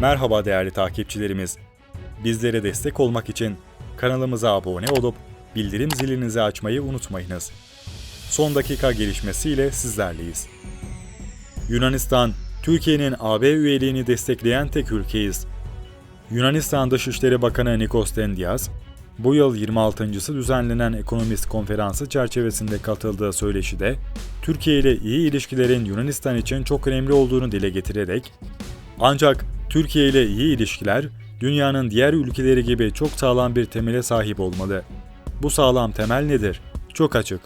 Merhaba değerli takipçilerimiz. Bizlere destek olmak için kanalımıza abone olup bildirim zilinizi açmayı unutmayınız. Son dakika gelişmesiyle sizlerleyiz. Yunanistan, Türkiye'nin AB üyeliğini destekleyen tek ülkeyiz. Yunanistan Dışişleri Bakanı Nikos Dendias, bu yıl 26.sı düzenlenen ekonomist konferansı çerçevesinde katıldığı söyleşide, Türkiye ile iyi ilişkilerin Yunanistan için çok önemli olduğunu dile getirerek, ancak Türkiye ile iyi ilişkiler, dünyanın diğer ülkeleri gibi çok sağlam bir temele sahip olmalı. Bu sağlam temel nedir? Çok açık.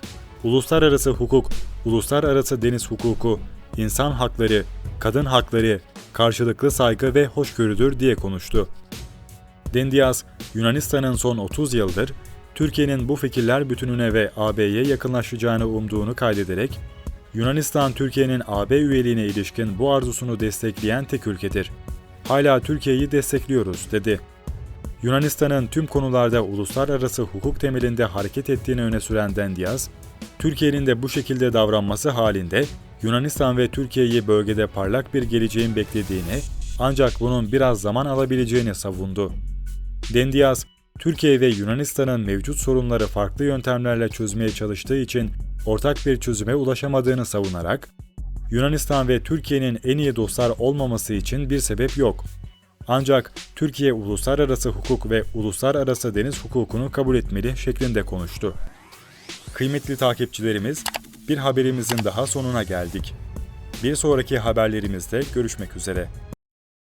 Uluslararası hukuk, uluslararası deniz hukuku, insan hakları, kadın hakları, karşılıklı saygı ve hoşgörüdür diye konuştu. Dendias, Yunanistan'ın son 30 yıldır Türkiye'nin bu fikirler bütününe ve AB'ye yakınlaşacağını umduğunu kaydederek, Yunanistan Türkiye'nin AB üyeliğine ilişkin bu arzusunu destekleyen tek ülkedir. Hala Türkiye'yi destekliyoruz, dedi. Yunanistan'ın tüm konularda uluslararası hukuk temelinde hareket ettiğini öne süren Dendias, Türkiye'nin de bu şekilde davranması halinde Yunanistan ve Türkiye'yi bölgede parlak bir geleceğin beklediğini ancak bunun biraz zaman alabileceğini savundu. Dendias, Türkiye ve Yunanistan'ın mevcut sorunları farklı yöntemlerle çözmeye çalıştığı için ortak bir çözüme ulaşamadığını savunarak, Yunanistan ve Türkiye'nin en iyi dostlar olmaması için bir sebep yok. Ancak Türkiye uluslararası hukuk ve uluslararası deniz hukukunu kabul etmeli şeklinde konuştu. Kıymetli takipçilerimiz, bir haberimizin daha sonuna geldik. Bir sonraki haberlerimizde görüşmek üzere.